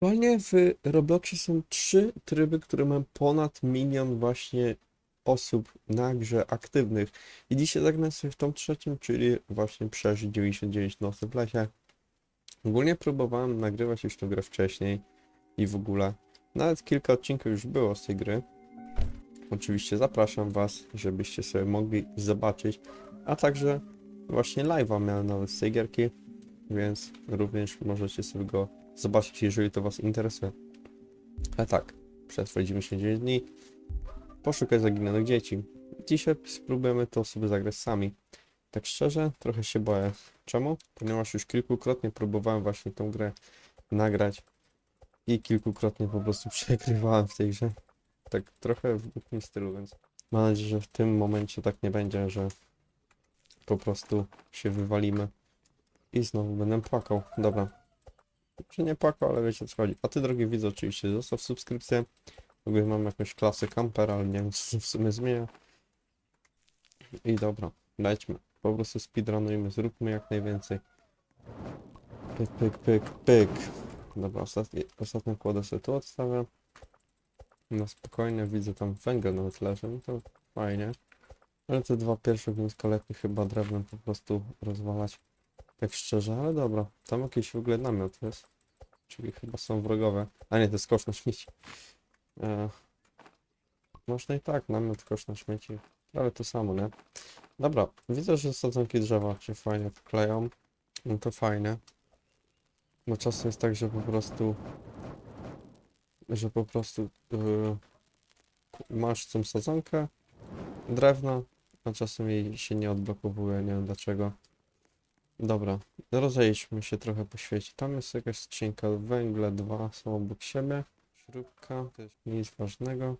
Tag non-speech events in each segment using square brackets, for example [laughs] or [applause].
Aktualnie w Robloxie są trzy tryby, które mają ponad milion właśnie osób na grze aktywnych. I dzisiaj zagram sobie w tą trzecim, czyli właśnie przeżyć 99 nocy w lesie. Ogólnie próbowałem nagrywać już tę grę wcześniej i w ogóle. Nawet kilka odcinków już było z tej gry. Oczywiście zapraszam Was, żebyście sobie mogli zobaczyć. A także właśnie live'a miałem nawet z tej gierki, więc również możecie sobie go zobaczyć, jeżeli to Was interesuje. Ale tak, przetrwaj 99 dni, poszukaj zaginionych dzieci. Dzisiaj spróbujemy to sobie zagrać sami. Tak szczerze, trochę się boję. Czemu? Ponieważ już kilkukrotnie próbowałem właśnie tą grę nagrać i kilkukrotnie po prostu [laughs] przegrywałem w tej grze. Tak trochę w głupim stylu, więc mam nadzieję, że w tym momencie tak nie będzie, że po prostu się wywalimy i znowu będę płakał. Dobra, że nie płakał, ale wiecie co chodzi. A ty, drogi widz, oczywiście zostaw subskrypcję. W mam jakąś klasę kampera, ale nie wiem, [laughs] co to w sumie zmienia. I dobra, lećmy. Po prostu speedrunujmy, zróbmy jak najwięcej. Pyk, pyk, pyk, pyk. Dobra, ostatnie, ostatnią kładę sobie tu odstawiam. Na spokojnie, widzę tam węgiel nawet leży, no to fajnie. Ale te dwa pierwsze lepiej chyba drewnem po prostu rozwalać. Tak szczerze, ale dobra. Tam jakiś w ogóle namiot jest. Czyli chyba są wrogowe. A nie, to jest kosz na śmieci. E, można i tak, namiot, kosz na śmieci. Ale to samo, nie? Dobra, widzę, że sadzonki drzewa się fajnie wkleją. No to fajnie. Bo czasem jest tak, że po prostu... Że po prostu... Yy, masz tą sadzonkę drewna, a czasem jej się nie odblokowuje, nie wiem dlaczego. Dobra, rozejdźmy się trochę po świecie. Tam jest jakaś skrzynka węgle, dwa są obok siebie. Śrubka, też nic ważnego.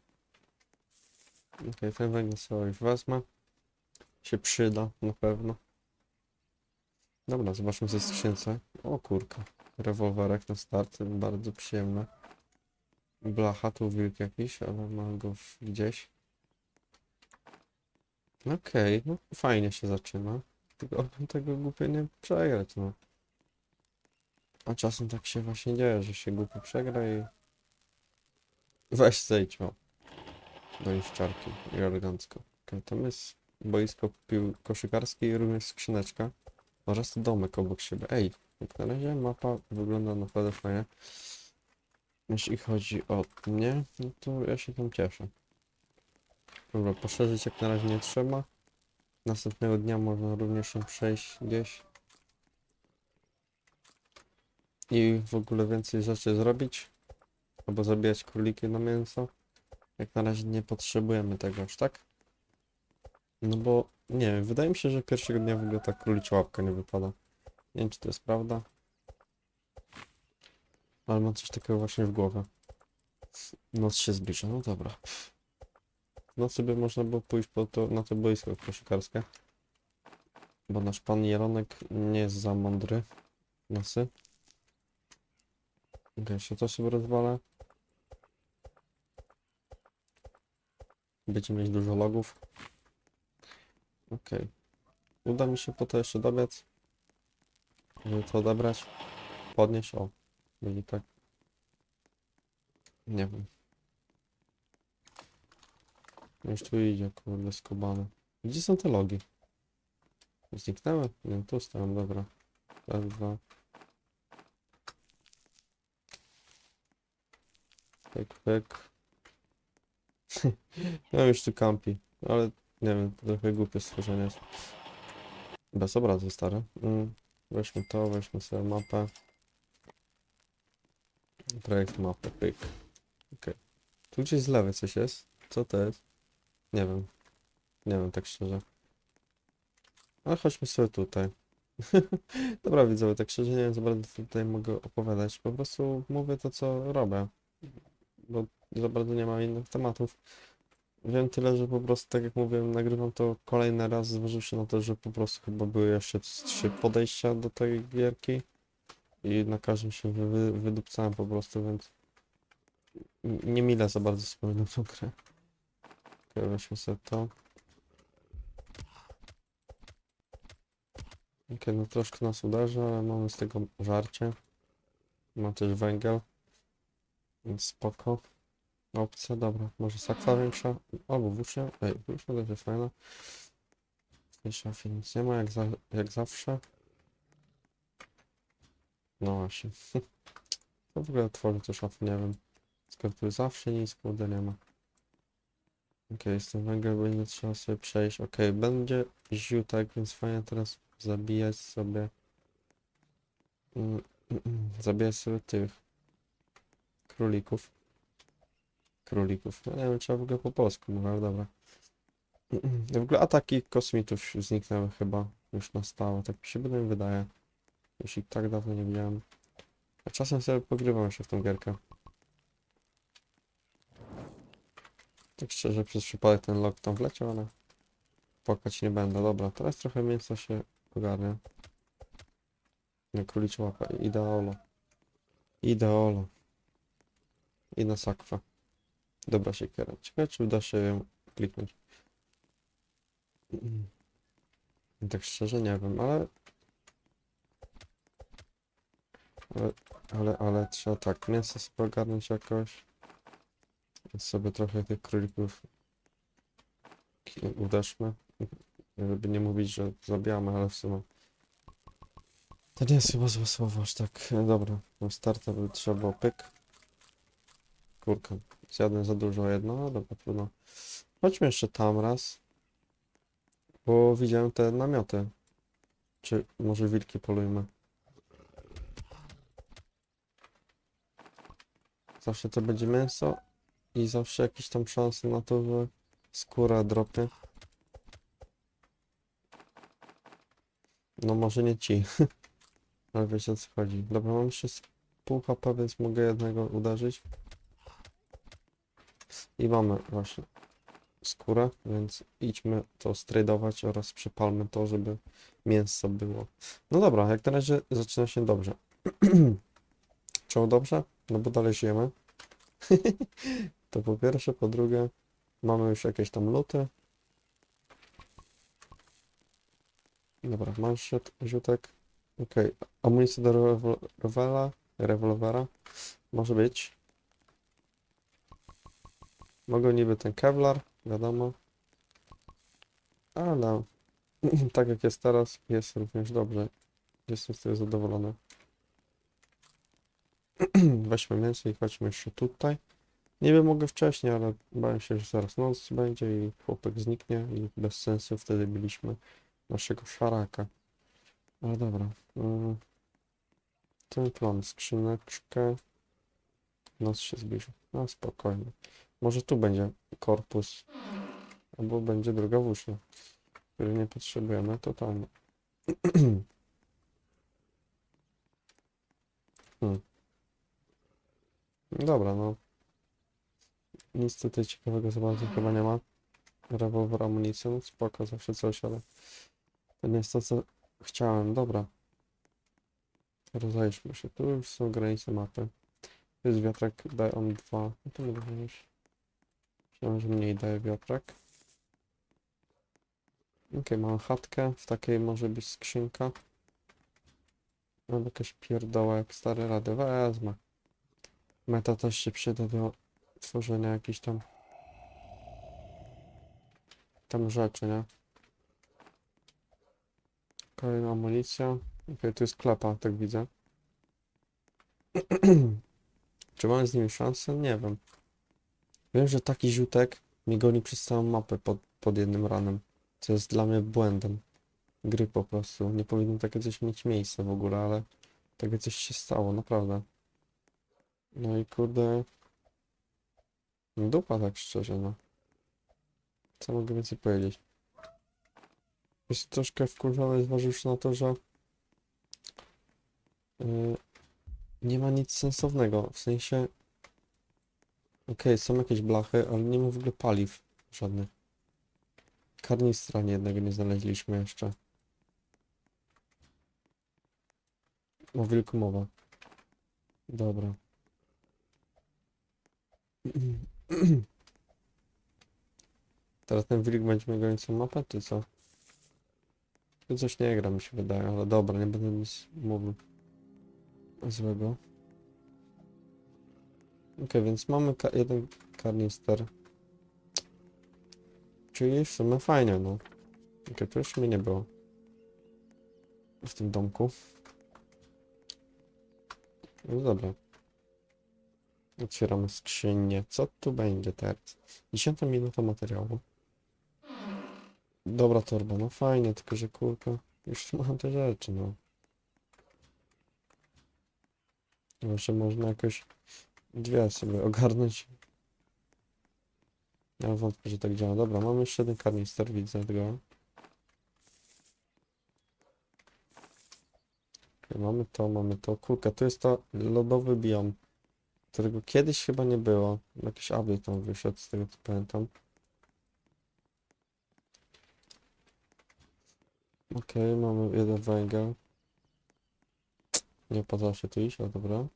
Okej, ten węgiel sobie wezmę. Się przyda, na pewno. Dobra, zobaczmy ze skrzynce. O kurka, rewolwerek na start, bardzo przyjemne. Blacha, tu wilk jakiś, ale mam go gdzieś. Okej, no fajnie się zaczyna. Tylko tego głupio nie przegrać, no. A czasem tak się właśnie dzieje, że się głupio przegra i... Weź zejdź, o. Do niszczarki i elegancko. Okej, tam jest boisko pił koszykarskie i również skrzyneczka. Oraz domek obok siebie. Ej, jak na razie mapa wygląda naprawdę fajnie. Jeśli chodzi o mnie, no to ja się tam cieszę. Dobra, poszerzyć jak na razie nie trzeba. Następnego dnia można również się przejść gdzieś. I w ogóle więcej rzeczy zrobić. Albo zabijać króliki na mięso. Jak na razie nie potrzebujemy tego aż tak. No bo, nie wiem, wydaje mi się, że pierwszego dnia w ogóle ta królicza łapka nie wypada. Nie wiem, czy to jest prawda. Ale mam coś takiego właśnie w głowie. Noc się zbliża, no dobra. Nocy by można było pójść po to, na to boisko koszykarskie. Bo nasz pan Jelonek nie jest za mądry. Nosy. Okej, jeszcze to sobie rozwalę. Będziemy mieć dużo logów. Okej. Uda mi się po to jeszcze dobiec. Żeby to odebrać. Podnieść, o. Będzie tak. Nie wiem. Już tu idzie, kurde, skubany. Gdzie są te logi? Zniknęły? Nie, tu stałem, dobra. Raz, dwa. Pyk, pyk. [laughs] ja już tu kampi, ale nie wiem, to trochę głupie stworzenie jest. Bez obrazu, stary. Mm. Weźmy to, weźmy sobie mapę. Projekt mapy, pyk. Okej. Tu gdzieś z lewej coś jest. Co to jest? Nie wiem. Nie wiem, tak szczerze. Ale chodźmy sobie tutaj. [laughs] Dobra, widzowie, tak szczerze nie wiem, za bardzo tutaj mogę opowiadać. Po prostu mówię to, co robię. Bo za bardzo nie mam innych tematów. Wiem tyle, że po prostu, tak jak mówiłem, nagrywam to kolejny raz, zważywszy na to, że po prostu chyba były jeszcze trzy podejścia do tej gierki. I na każdym się wy, wy, wydupcałem po prostu, więc... n- Nie mile za bardzo wspominam tą grę. Okej, weźmy sobie to. Okej, no troszkę nas uderzy, ale mamy z tego żarcie. Mam też węgiel. Więc spoko. Opcja, dobra. Może sakwa większa? Albo włócznia. Ej, włócznia jest fajna. Szafie nic nie ma, jak, za, jak zawsze. No właśnie. [laughs] To w ogóle tworzy te szafy, nie wiem. Skoro tu zawsze nic, kurde, nie ma. Okej, jest ten węgiel, będzie trzeba sobie przejść. Okej, będzie ziutek, więc fajnie teraz zabijać sobie. Mm, mm, mm, zabijać sobie tych królików. Królików. No nie wiem, trzeba w ogóle po polsku mówię, ale dobra. W ogóle ataki kosmitów zniknęły chyba już na stałe, tak mi się wydaje. Ich tak dawno nie widziałem. A czasem sobie pogrywam jeszcze w tą gierkę. Tak szczerze, przez przypadek ten log tam wleciał, ale płakać nie będę. Dobra, teraz trochę mięsa się ogarnia. Na królicza łapa. Ideolo. Ideolo. I na sakwę. Dobra siekiera. Ciekawe, czy uda się ją kliknąć. Mm. Tak szczerze nie wiem, ale... Ale, ale, ale trzeba tak, mięso sobie ogarnąć jakoś. Więc sobie trochę tych królików uderzmy. Żeby nie mówić, że zabijamy, ale w sumie. To nie jest chyba złe słowo, aż tak. E, Dobra, na starta by trzeba było pyk. Kurka, zjadłem za dużo jedno, no dobra, trudno. Chodźmy jeszcze tam raz. Bo widziałem te namioty. Czy może wilki polujmy? Zawsze to będzie mięso i zawsze jakieś tam szanse na to, że skóra dropnie. No może nie ci, [laughs] ale wiecie o co chodzi. Dobra, mam jeszcze pół HP, więc mogę jednego uderzyć. I mamy właśnie skórę, więc idźmy to stradować oraz przypalmy to, żeby mięso było. No dobra, jak na razie zaczyna się dobrze. [clears throat] Czemu dobrze? No bo dalej żyjemy. [laughs] To po pierwsze, po drugie, mamy już jakieś tam luty. Dobra, manszet, rzutek. Okej, amunicja do rewol- rewela, rewolwera. Może być. Mogą niby ten kevlar, wiadomo. Ale [clears throat] tak jak jest teraz, jest również dobrze. Jestem z tego zadowolony. [clears throat] Weźmy mięso i chodźmy jeszcze tutaj. Wiem, mogę wcześniej, ale bałem się, że zaraz noc będzie i chłopak zniknie i bez sensu wtedy byliśmy naszego szaraka. Ale dobra. mm. Ten plan, skrzyneczkę. Noc się zbliża. No spokojnie. Może tu będzie korpus. Albo będzie druga włócznia, której nie potrzebujemy totalnie. [clears throat] hmm. Dobra, no. Nic tutaj ciekawego za bardzo chyba nie ma. Rewolwer, amunicja, no spoko, zawsze coś, ale to nie jest to, co chciałem. Dobra. Rozejrzmy się. Tu już są granice mapy. Tu jest wiatrak, daje on dwa. No to mogę wziąć. Myślałem, że mniej daje wiatrak. Okej, mam chatkę. W takiej może być skrzynka. Mam jakaś pierdoła jak stare rady. Wezmę. Meta też się przyda do tworzenia jakichś tam tam rzeczy, nie? Kolejna amunicja. Okej, tu jest klepa, tak widzę. [clears throat] Czy mamy z nimi szansę? Nie wiem. Wiem, że taki ziutek mnie goni przez całą mapę pod, pod jednym ranem. Co jest dla mnie błędem. Gry po prostu. Nie powinno takie coś mieć miejsce w ogóle, ale takie coś się stało, naprawdę. No i kurde. Dupa tak szczerze, no. Co mogę więcej powiedzieć? Jest troszkę wkurzony, zważywszy na to, że yy, nie ma nic sensownego. W sensie, okej, są jakieś blachy, ale nie ma w ogóle paliw żadnych. Karnistra ani jednego nie znaleźliśmy jeszcze. O wilku mowa. Dobra. [clears throat] [clears throat] Teraz ten wilk będzie miał goniącą mapę, czy co? Tu coś nie gra, mi się wydaje, ale dobra, nie będę nic mówił złego. Okej, więc mamy ka jeden karnister. Czyli w sumie fajnie, no. Okej, to już mnie nie było. W tym domku. No dobra. Otwieramy skrzynię. Co tu będzie teraz? Dziesiąta minuta materiału. Dobra torba, no fajnie, tylko że kurka. Już mam te rzeczy, no. Jeszcze można jakoś dwie sobie ogarnąć. Ja wątpię, że tak działa. Dobra, mamy jeszcze jeden karnister, widzę. Okej, Mamy to, mamy to. Kurka, tu jest to lodowy biom, którego kiedyś chyba nie było. Jakiś update tam wyszedł, z tego co pamiętam. Okej, mamy jeden węgiel. Nie opłacało się tu iść, ale dobra.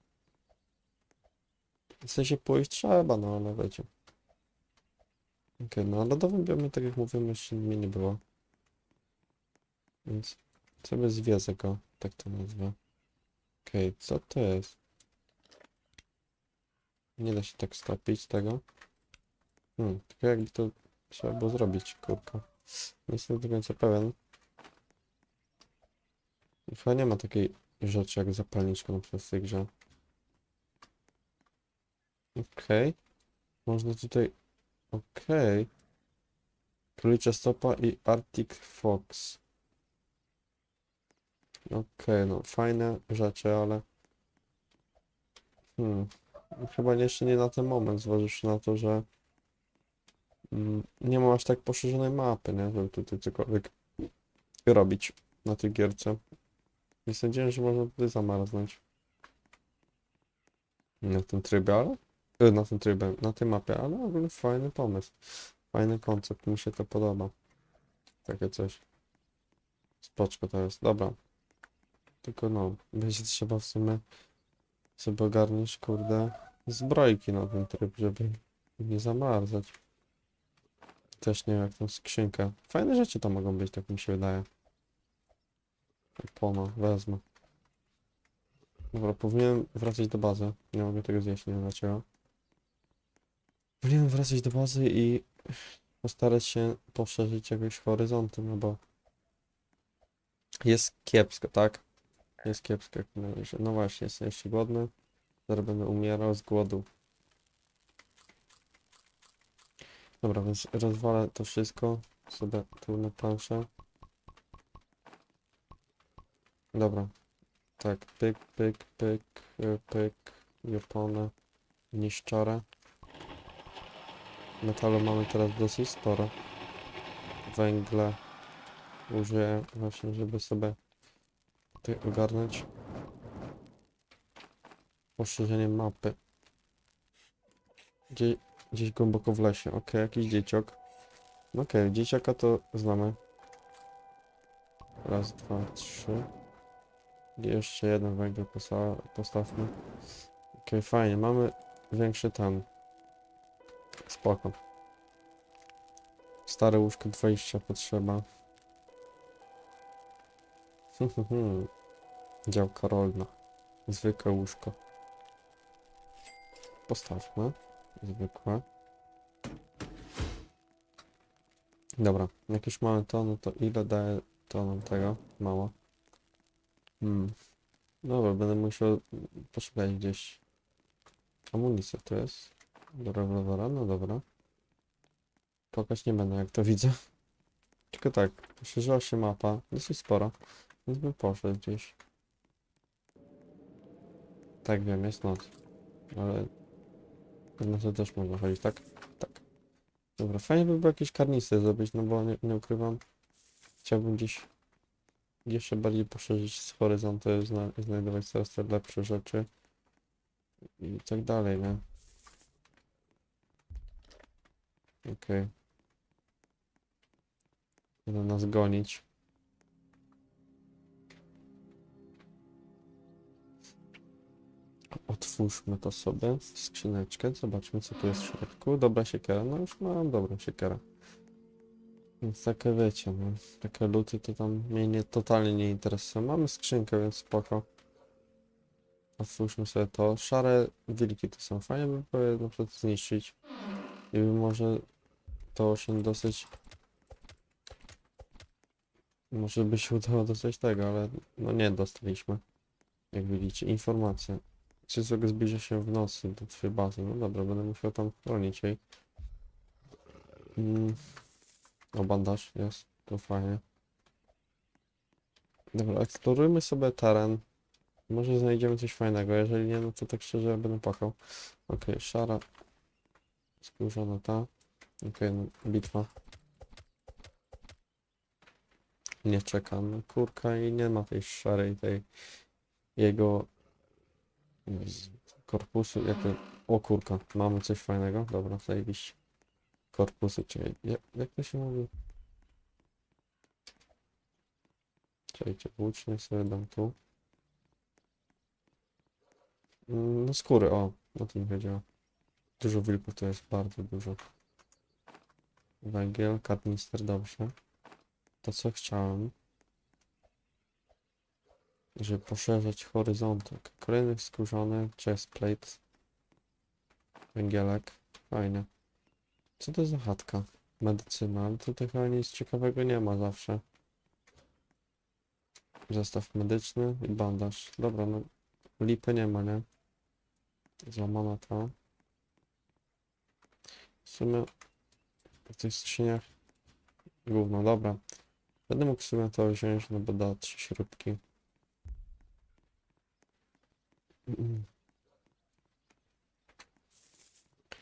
W sensie pójść trzeba, no ale wiecie. Okej, no a lodowym biomie, tak jak mówiłem, jeszcze mnie nie było. Więc sobie zwiedzę go, tak to nazwę. Okej, co to jest? Nie da się tak stopić tego. Hmm, tylko jakby to trzeba było zrobić, kurka. Nie jestem do końca pewien. Chyba nie ma takiej rzeczy jak zapalniczka na przykład w tej grze. Okej. Można tutaj... Okej. Królicza stopa i Arctic Fox. Okej, no fajne rzeczy, ale... Hmm. Chyba jeszcze nie na ten moment, zważywszy na to, że... mm, Nie mam aż tak poszerzonej mapy, nie? Żeby tutaj cokolwiek robić na tej gierce. Nie sądziłem, że można tutaj zamarznąć. Na tym trybie, ale... e, Na tym trybie, na tej mapie, ale ogólnie fajny pomysł. Fajny koncept, mi się to podoba. Takie coś. Spoczko to jest, dobra. Tylko no, będzie trzeba w sumie sobie ogarnąć, kurde, zbrojki na ten tryb, żeby nie zamarzać. Też nie wiem jak tą skrzynkę. Fajne rzeczy tam mogą być, tak mi się wydaje. Opona, wezmę. Dobra, powinienem wracać do bazy. Nie mogę tego zjeść, nie wiem dlaczego. Powinienem wracać do bazy i postarać się poszerzyć jakoś horyzonty, no bo jest kiepsko, tak? Jest kiepsko jak razie. No właśnie, jestem jeszcze głodny. Zaraz będę umierał z głodu. Dobra, więc rozwalę to wszystko sobie tu na planszę. Dobra. Tak, pyk, pyk, pyk, y, pyk, i opony, niszczarę. Metalu mamy teraz dosyć sporo. Węgle użyję właśnie, żeby sobie tutaj ogarnąć poszerzenie mapy. Gdzie, gdzieś głęboko w lesie. Ok, jakiś dzieciok. Okej, dzieciaka to znamy. Raz, dwa, trzy. Jeszcze jeden węgiel posta postawmy. Okej, fajnie, mamy większy tam. Spoko. Stare łóżko 20 potrzeba. [laughs] Działka rolna. Zwykłe łóżko. Postawmy. Zwykłe. Dobra, jak już mamy to, no to ile daje to nam tego? Mało. Hmm. Dobra, będę musiał poszukać gdzieś. Amunicja to jest. Do rewolwera, no dobra. Pokaż nie będę jak to widzę. Tylko tak, poszerzyła się mapa, dosyć sporo, więc bym poszedł gdzieś. Tak wiem, jest noc. Ale na to też można chodzić, tak? Tak. Dobra, fajnie by było jakieś karnisy zrobić, no bo nie, nie ukrywam. Chciałbym gdzieś jeszcze bardziej poszerzyć horyzonty, zna, znajdować coraz te lepsze rzeczy i tak dalej, nie? Okej. Będą nas gonić. Otwórzmy to sobie, skrzyneczkę, zobaczmy co tu jest w środku. Dobra siekiera, no już mam dobrą siekierę. Więc takie wiecie, no, takie luty to tam mnie nie, totalnie nie interesują. Mamy skrzynkę, więc spoko. Otwórzmy sobie to. Szare wilki to są fajne, by było je na przykład zniszczyć. I by może to się dosyć... Może by się udało dostać tego, ale no nie dostaliśmy. Jak widzicie, informacja. Cyzok zbliża się w nocy do twojej bazy. No dobra, będę musiał tam chronić jej. Mm. O, bandaż jest. To fajnie. Dobra, eksplorujmy sobie teren. Może znajdziemy coś fajnego. Jeżeli nie, no to tak szczerze będę płakał. Okej, szara. Skórzana ta. Okej, no, bitwa. Nie czekam. Kurka i nie ma tej szarej, tej jego korpusu. Jak to... O kurka, mamy coś fajnego. Dobra, zajebiście. Korpusu, czyli jak, jak to się mówi? Czekajcie, włócznie sobie dam tu. Mm, No skóry, o, o tym chodziło. Dużo wilków to jest, bardzo dużo. Węgiel, kadnister, dobrze. To co chciałem. Żeby poszerzać horyzonty. Kolejny skórzony, chestplate. Węgielek, fajnie. Co to za chatka? Medycyna, ale tutaj chyba nic ciekawego nie ma zawsze. Zestaw medyczny i bandaż. Dobra, no lipy nie ma, nie? Złamana ta. W sumie w tych skrzyniach gówno, dobra. Będę mógł sobie to wziąć, no bo da trzy śrubki.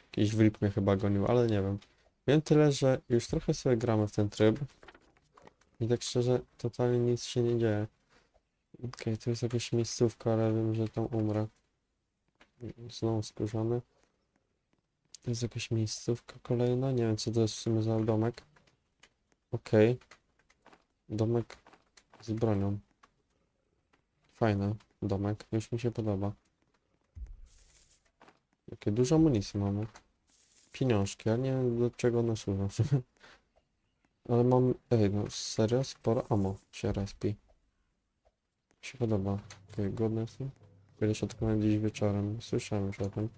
Jakiś wilk mnie chyba gonił, ale nie wiem. Wiem tyle, że już trochę sobie gramy w ten tryb. I tak szczerze, totalnie nic się nie dzieje. Okej, to jest jakaś miejscówka, ale wiem, że tam umrę. Znowu skórzany. To jest jakaś miejscówka kolejna. Nie wiem, co to jest w sumie za domek. Okej. Domek z bronią. Fajny domek. Już mi się podoba. Jakie dużo amunicji mamy. Pieniążki, ja nie wiem do czego one służą. [laughs] Ale mam... Ej, no serio? Sporo ammo się respi. Mi się podoba. Okej, godne są. Kiedyś odkryłem dziś wieczorem. Słyszałem już o tym.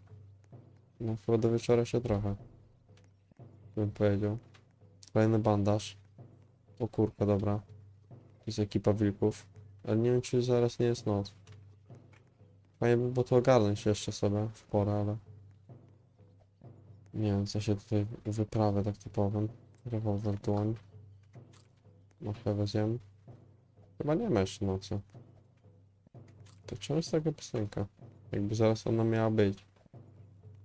No chyba do wieczora się trochę. Bym powiedział. Kolejny bandaż. O kurka, dobra. Jest ekipa wilków. Ale nie wiem czy zaraz nie jest noc. Fajnie by było to ogarnąć jeszcze sobie w porę, ale... Nie wiem co się tutaj wyprawę tak typowym. Rewolwer dłoń. Chyba zjem. Chyba nie ma jeszcze nocy. To czemu jest taka piosenka? Jakby zaraz ona miała być.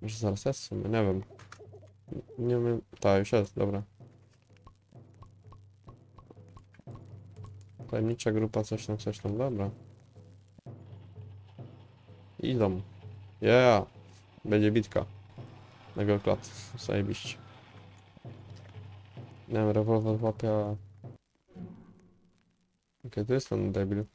Może zaraz jest w sumie, nie wiem. Nie wiem. Tak, już jest, dobra. Tajemnicza grupa, coś tam, coś tam, dobra. Idą. Yeah! Będzie bitka. Na klat. Zajebiście. Nie wiem, rewolwer łapie, a... Okej, to jest ten debil.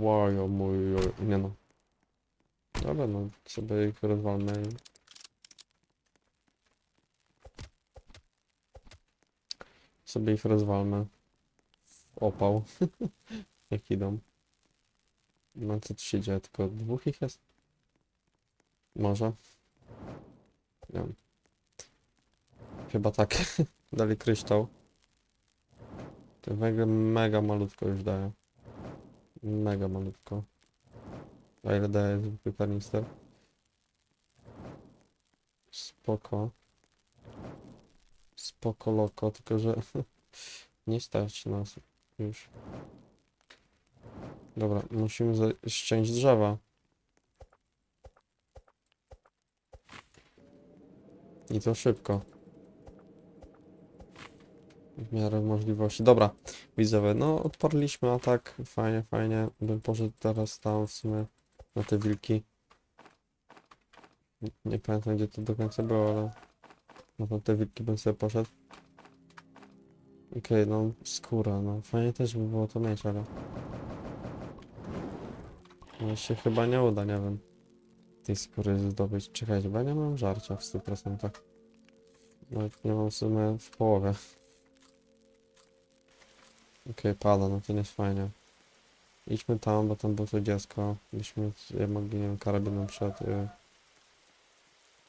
Łajo mój, nie no. Dobra, no sobie ich rozwalmy. Sobie ich rozwalmy. Opał. [laughs] Jak idą. No co tu się dzieje? Tylko dwóch ich jest? Może? Nie wiem. Chyba tak. [laughs] Dali kryształ. Ten węgiel mega malutko już daje. Mega malutko. A ile daje zwykły kanister? Spoko. Spoko loko, tylko że [laughs] nie stać nas już. Dobra, musimy ściąć drzewa. I to szybko. W miarę możliwości. Dobra, widzowie, no odparliśmy atak. Fajnie, fajnie. Bym poszedł teraz tam w sumie na te wilki. Nie- pamiętam gdzie to do końca było, ale na te wilki bym sobie poszedł. Okej, no skóra, no fajnie też by było to mieć, ale... No się chyba nie uda, nie wiem. Tej skóry zdobyć. Czekajcie, bo nie mam żarcia w 100%. Nawet nie mam w sumie w połowie. Okej, pada, no to nie jest fajnie. Idźmy tam, bo tam było to dziecko. Byśmy je mogli, nie wiem, karabinem przed... Y...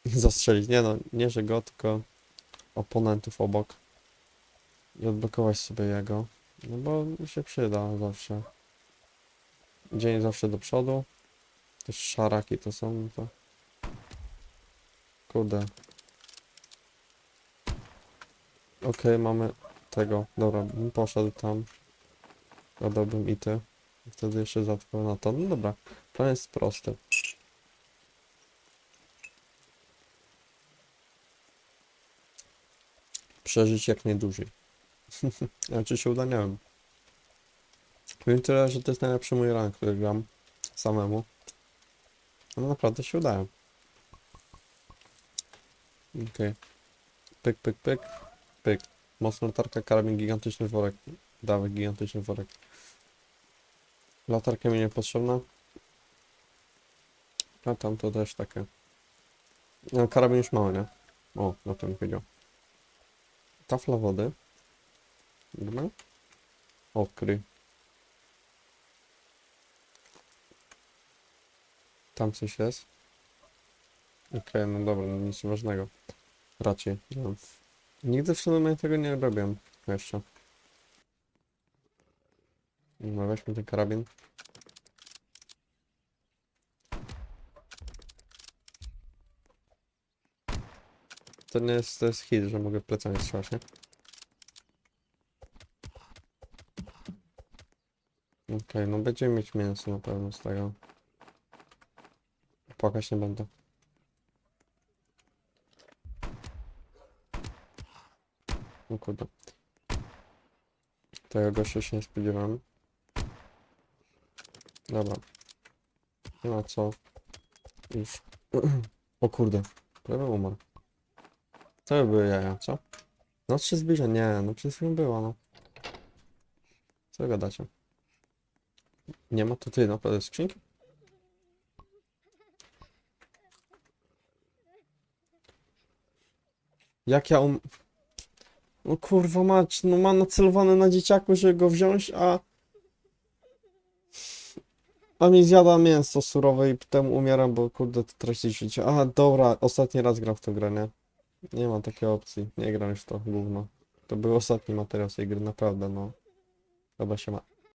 [laughs] zastrzelić. Nie no, nie że go, tylko oponentów obok. I odblokować sobie jego. No bo mi się przyda zawsze. Dzień zawsze do przodu. Też szaraki to są, no to... Kurde. Okej, mamy tego. Dobra, bym poszedł tam. Dodałbym i ty. Wtedy jeszcze zatkał na to. No dobra, plan jest prosty. Przeżyć jak najdłużej. A [laughs] czy się uda, nie wiem. Wiem tyle, że to jest najlepszy mój rank, który gram samemu. Ale naprawdę się udaje. Okej. Pyk, pyk, pyk. Pyk. Mocna latarka, karabin, gigantyczny worek. Dawaj, gigantyczny worek. Latarka mi niepotrzebna. A tam to też takie. No, karabin już mały, nie? O, na tym powiedział. Tafla wody. Dobra. Odkryj. Tam coś jest. Okej, no dobra, no nic ważnego. Raczej. No. Nigdy w sumie tego nie robiłem jeszcze. No weźmy ten karabin. To nie jest, to jest hit, że mogę plecami strzelać, nie? Okej, no będziemy mieć mięso na pewno z tego. Płakać nie będę. O kurde. Tego gościa się nie spodziewałem. Dobra. Nie ma co. Już. [clears throat] O kurde. Prawie umarł. To by były jaja, co? Noc się zbliża. Nie, no przed chwilą była, no. Co gadacie? Nie ma tutaj naprawdę skrzynki? Jak ja um... No kurwa mać, no mam nacelowane na dzieciaku, żeby go wziąć, a... A mi zjada mięso surowe i potem umieram, bo kurde to traci życie. A dobra, ostatni raz gram w tę grę, nie? Nie ma takiej opcji, nie gram już to gówno. To był ostatni materiał z tej gry, naprawdę, no. Dobra się ma.